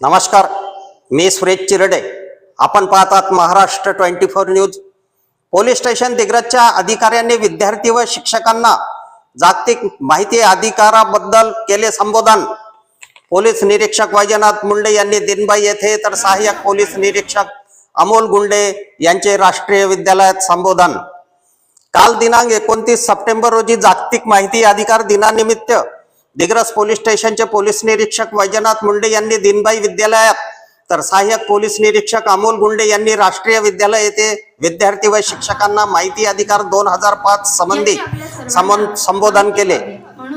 नमस्कार मी सुरेश चिरडे. आपण पाहतात Maharashtra twenty four news. Police station दिग्रजच्या अधिकाऱ्यांनी विद्यार्थी व शिक्षकांना जागतिक माहिती अधिकाराबद्दल केले संबोधन. पोलीस निरीक्षक वैजनाथ मुंडे यांनी दिनबाई येथे तर सहाय्यक पोलीस निरीक्षक अमोल गुंडे यांचे राष्ट्रीय विद्यालयात संबोधन. काल दिनांक एकोणतीस सप्टेंबर रोजी जागतिक माहिती अधिकार दिनानिमित्त दिग्रस पोलीस स्टेशनचे पोलीस निरीक्षक वैजनाथ मुंडे यांनी दिनबाई विद्यालयात तर सहाय्यक पोलीस निरीक्षक अमोल गुंडे यांनी राष्ट्रीय विद्यालय येथे विद्यार्थी व शिक्षकांना माहिती अधिकार दोन हजार पाच संबंधी संबोधन केले.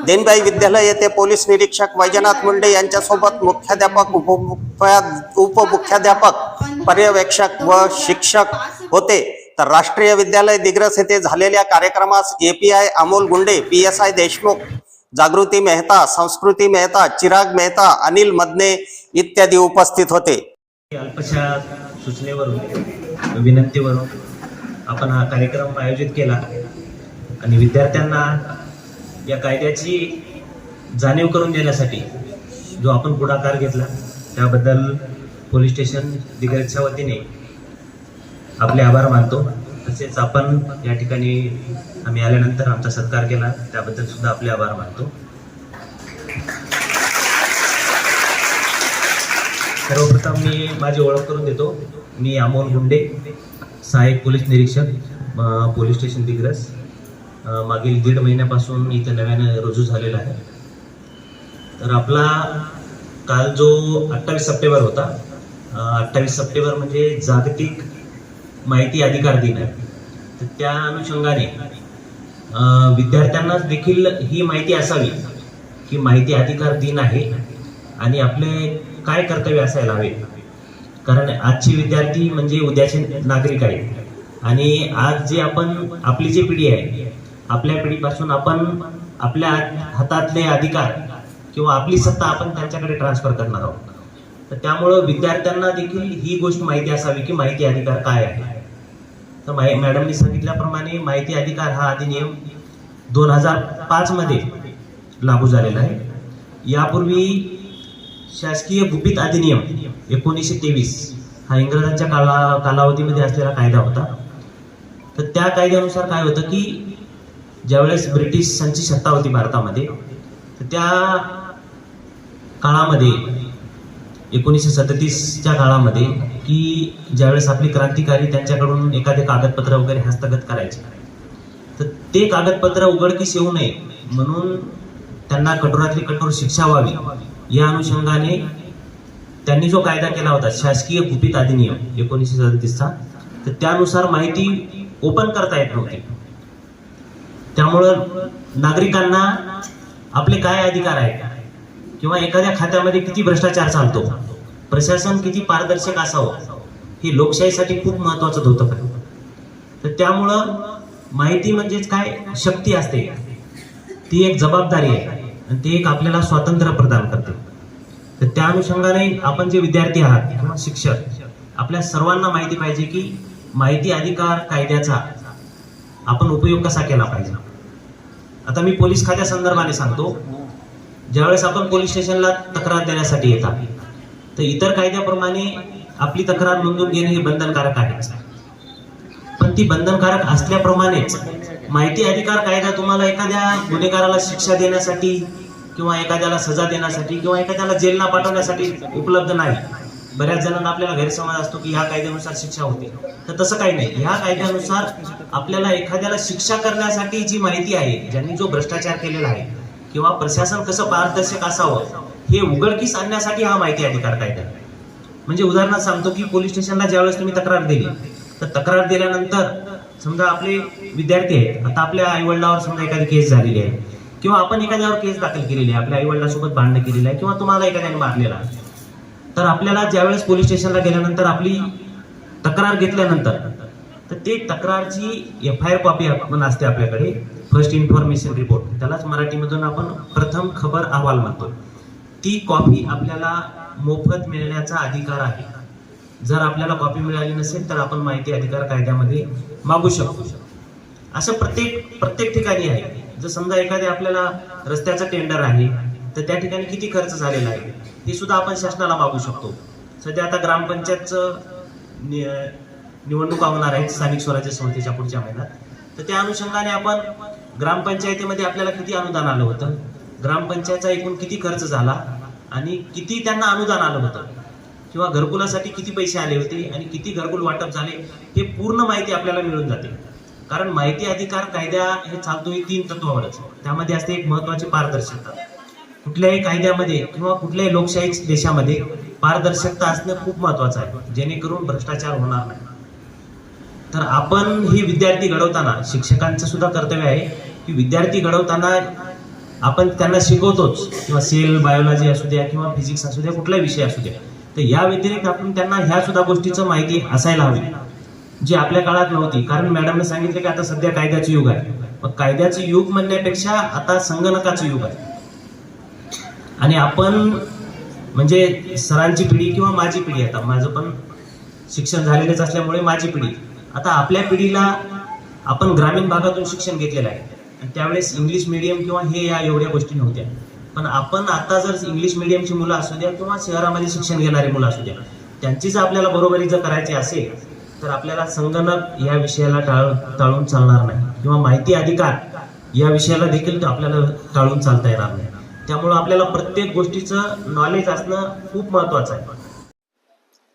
दिनबाई विद्यालय येथे पोलीस निरीक्षक वैजनाथ मुंडे यांच्यासोबत मुख्याध्यापक उपमुख्या- उपमुख्याध्यापक पर्यवेक्षक व शिक्षक होते. तर राष्ट्रीय विद्यालय दिग्रस येथे झालेल्या कार्यक्रमास API Amol Gunde P S I Deshmukh Jagruti Mehta Sanskriti Mehta Chirag Mehta Anil Madane इत्यादी उपस्थित होते. अल्पशा सूचनेवरून विनंतीवरून आपण हा कार्यक्रम आयोजित केला आणि विद्यार्थ्यांना या कायद्याची जाणीव करून देण्यासाठी जो आपण पुढाकार घेतला त्याबद्दल पोलीस स्टेशन दिग्रजच्या वतीने आपले आभार मानतो. तसेच आपण या ठिकाणी आम्ही आल्यानंतर आमचा सत्कार केला. त्याबद्दल सुद्धा आपले आभार मानतो. सर्वप्रथम मी माझी ओळख करून देतो. मी अमोल गुंडे सहाय्यक पोलीस निरीक्षक पोलीस स्टेशन दिग्रस. मागील दीड महिन्यापासून मी इथं नव्यानं रुजू झालेला आहे. तर आपला काल जो अठ्ठावीस सप्टेंबर होता अठ्ठावीस सप्टेंबर म्हणजे जागतिक माहिती अधिकार दिन आहे. तर त्या अनुषंगाने विद्यार्थ्यांनाच विद्यार्थ्यांना देखील ही माहिती असावी की माहिती अधिकार दिन आहे आणि आपले काय कर्तव्य असायला हवे. कारण आजचे विद्यार्थी म्हणजे उद्याचे नागरिक आहेत. आणि आज जे आपण आपली जी पिढी आहे आपल्या पिढीपासून आपण आपल्या हातातले अधिकार किंवा आपली सत्ता आपण त्यांच्याकडे ट्रान्सफर करणार आहोत. तर त्यामुळं विद्यार्थ्यांना देखील ही गोष्ट माहिती असावी की माहिती अधिकार काय आहे. तर माहि मॅडमनी सांगितल्याप्रमाणे माहिती अधिकार हा अधिनियम दोन हजार पाचमध्ये लागू झालेला आहे. यापूर्वी शासकीय गुपित अधिनियम एकोणीसशे तेवीस हा इंग्रजांच्या काला कालावधीमध्ये असलेला कायदा होता. तर त्या कायद्यानुसार काय होतं की ज्यावेळेस ब्रिटिशांची सत्ता होती भारतामध्ये तर त्या काळामध्ये एकोणीसशे सदतीसच्या काळामध्ये की ज्यावेळेस आपली क्रांतिकारी त्यांच्याकडून एखादे कागदपत्र वगैरे हस्तगत करायचे. तर ते कागदपत्र उघडकीस येऊ नये म्हणून त्यांना कठोरातली कठोर शिक्षा व्हावी. या अनुषंगाने त्यांनी जो कायदा केला होता शासकीय गुपित अधिनियम एकोणीसशे सदतीसचा तर त्यानुसार माहिती ओपन करता येत नव्हती. त्यामुळं नागरिकांना आपले काय अधिकार आहेत? किंवा एखाद्या खात्यामध्ये किती भ्रष्टाचार चालतो? प्रशासन किती पारदर्शक असावं? हे लोकशाहीसाठी खूप महत्वाचं होतं तर त्यामुळं माहिती म्हणजेच काय? शक्ती असते. ती एक जबाबदारी आहे आणि ती एक आपल्याला स्वातंत्र्य प्रदान करते. तर त्या अनुषंगाने आपण जे विद्यार्थी आहात किंवा शिक्षक आपल्या सर्वांना माहिती पाहिजे की माहिती अधिकार कायद्याचा आपण उपयोग कसा केला पाहिजे? आता मी पोलीस खात्या संदर्भाने सांगतो. ज्यावेळेस आपण पोलीस स्टेशनला तक्रार देण्यासाठी येतात तर इतर कायद्याप्रमाणे आपली तक्रार नोंदवून घेणे हे बंधनकारक आहे. पण ती बंधनकारक असल्याप्रमाणेच माहिती अधिकार कायदा तुम्हाला एखाद्या गुन्हेगाराला शिक्षा देण्यासाठी किंवा एखाद्याला सजा देण्यासाठी किंवा एखाद्याला जेलला पाठवण्यासाठी उपलब्ध नाही. बऱ्याच जणांना आपल्याला गैरसमज असतो की ह्या कायद्यानुसार शिक्षा होते. तर तसं काही नाही. ह्या कायद्यानुसार आपल्याला एखाद्याला शिक्षा करण्यासाठी जी माहिती आहे ज्यांनी जो भ्रष्टाचार केलेला आहे किंवा प्रशासन कसं पारदर्शक असावं हे उघडकीस आणण्यासाठी हा माहिती अधिकार कायदा आहे. म्हणजे उदाहरणार्थ सांगतो की पोलीस स्टेशनला ज्यावेळेस तुम्ही तक्रार दिली तर तक्रार दिल्यानंतर समजा आपले विद्यार्थी आहेत आता आपल्या आईवडिलावर समजा एखादी केस झालेली आहे किंवा आपण एखाद्यावर केस दाखल केलेली आहे आपल्या आईवडिलासोबत भांडणं केलेलं आहे किंवा तुम्हाला एखाद्याने मारलेला तर आपल्याला ज्यावेळेस पोलीस स्टेशनला गेल्यानंतर आपली तक्रार घेतल्यानंतर तर ते तक्रारची एफ आय आर कॉपी आपण असते आपल्याकडे. फर्स्ट इन्फॉर्मेशन रिपोर्ट त्यालाच मराठीमधून आपण प्रथम खबर अहवाल म्हणतो. ती कॉपी आपल्याला मोफत मिळण्याचा अधिकार आहे. जर आपल्याला कॉपी मिळाली नसेल तर आपण माहिती अधिकार कायद्यामध्ये मागू शकतो. असं प्रत्येक प्रत्येक ठिकाणी आहे. जर समजा एखाद्या आपल्याला रस्त्याचं टेंडर आहे तर त्या ठिकाणी किती खर्च झालेला आहे? हे सुद्धा आपण शासनाला मागू शकतो. सध्या आता ग्रामपंचायतचं निवडणुका होणार आहेत स्थानिक स्वराज्य संस्थेच्या पुढच्या महिन्यात. तर त्या अनुषंगाने आपण ग्रामपंचायतीमध्ये आपल्याला किती अनुदान आलं होतं? ग्रामपंचायतचा एकूण किती खर्च झाला? आणि किती त्यांना अनुदान आलं होतं? किंवा घरकुलासाठी किती पैसे आले होते? आणि किती घरकुल वाटप झाले? हे पूर्ण माहिती आपल्याला मिळून जाते. कारण माहिती अधिकार कायदा हे चालतो हे तीन तत्वावरच. त्यामध्ये असते एक महत्वाची पारदर्शकता. कुठल्याही कायद्यामध्ये किंवा कुठल्याही लोकशाही देशामध्ये पारदर्शकता असणं खूप महत्वाचं आहे. जेणेकरून भ्रष्टाचार होणार नाही. तर आपण ही विद्यार्थी घडवताना शिक्षकांचं सुद्धा कर्तव्य आहे की विद्यार्थी घडवताना आपण त्यांना शिकवतोच. किंवा सेल बायोलॉजी असू द्या किंवा फिजिक्स असू द्या कुठलाही विषय असू द्या. तर या व्यतिरिक्त आपण त्यांना ह्या सुद्धा गोष्टीचं माहिती असायला हवी जी आपल्या काळात नव्हती. कारण मॅडमने सांगितलं की आता सध्या कायद्याचं युग आहे. मग कायद्याचं युग म्हणण्यापेक्षा आता संगणकाचं युग आहे. आणि आपण म्हणजे सरांची पिढी किंवा माझी पिढी आता माझं पण शिक्षण झालेलंच असल्यामुळे माझी पिढी आता आपल्या पिढीला आपण ग्रामीण भागातून शिक्षण घेतलेलं आहे. आणि त्यावेळेस इंग्लिश मिडियम किंवा हे या एवढ्या गोष्टी नव्हत्या. पण आपण आता जर इंग्लिश मिडियमची मुलं असू द्या किंवा शहरामध्ये शिक्षण घेणारी मुलं असू द्या त्यांची जर आपल्याला बरोबरी जर करायची असेल तर आपल्याला संगणक या विषयाला टाळ टाळून चालणार नाही. किंवा माहिती अधिकार या विषयाला देखील आपल्याला टाळून चालता येणार नाही. त्यामुळं आपल्याला प्रत्येक गोष्टीचं नॉलेज असणं खूप महत्वाचं आहे.